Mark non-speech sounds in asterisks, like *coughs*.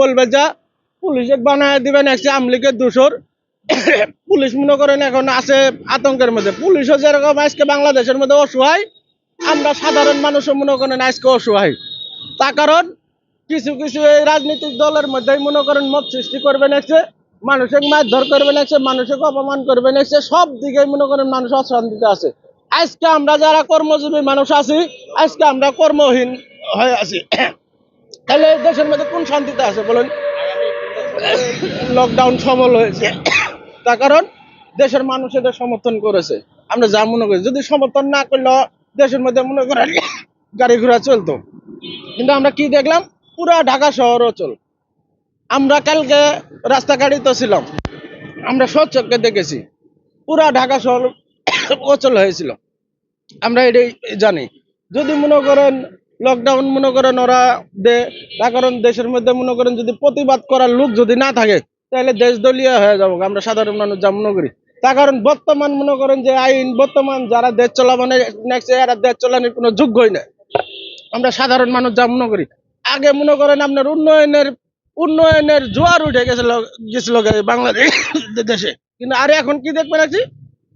বলবে যা, পুলিশে বানায় দিবেন একটি আমলিকের দোষর। পুলিশ মনে করেন এখন আছে আতঙ্কের মধ্যে। পুলিশও যেরকম আজকে বাংলাদেশের মধ্যে অসহায়, আমরা সাধারণ মানুষও মনে করেন আজকে অসহায়। তার কারণ কিছু কিছু এই রাজনৈতিক দলের মধ্যেই মনে করেন মত সৃষ্টি করবে নাকছে মানুষের মারধর করবে নাকছে মানুষকে অপমান করবে নাকছে সব দিকে মনে করেন মানুষ অশান্তিতে আছে। আজকে আমরা যারা কর্মজীবী মানুষ আছি, আজকে আমরা কর্মহীন হয়ে আছি। তাহলে দেশের মধ্যে কোন শান্তিতে আছে বলেন? লকডাউন সফল হয়েছে। তার কারণ দেশের মানুষ এটা সমর্থন করেছে। আমরা যা মনে করি, যদি সমর্থন না করলে, দেশের মধ্যে মনে করেন গাড়ি ঘোড়া চলতো। কিন্তু আমরা কি দেখলাম? পুরা ঢাকা শহর অচল আমরা কালকে রাস্তাঘাটে ছিলাম। আমরা সচক্ষে দেখেছি। পুরা ঢাকা শহর *coughs* অচল হয়েছিল। আমরা এটাই জানি। যদি মনে করেন লকডাউন মনে করেন ওরা তার কারণ দেশের মধ্যে মনে করেন যদি প্রতিবাদ করার লোক যদি না থাকে, তাহলে দেশ দলীয় হয়ে যাব, আমরা সাধারণ মানুষ যা মনে করি। তার কারণ বর্তমান মনে করেন যে আইন, বর্তমান যারা দেশ চলাবানের নেক্সট এরা দেশ চলানোর কোনো যোগ্যই না আমরা সাধারণ মানুষ যা মনে করি। আগে মনে করেন আপনার উন্নয়নের উন্নয়নের জোয়ার উঠে গেছিল গেছিল বাংলাদেশ দেশে। কিন্তু আর এখন কি দেখবেন আছি?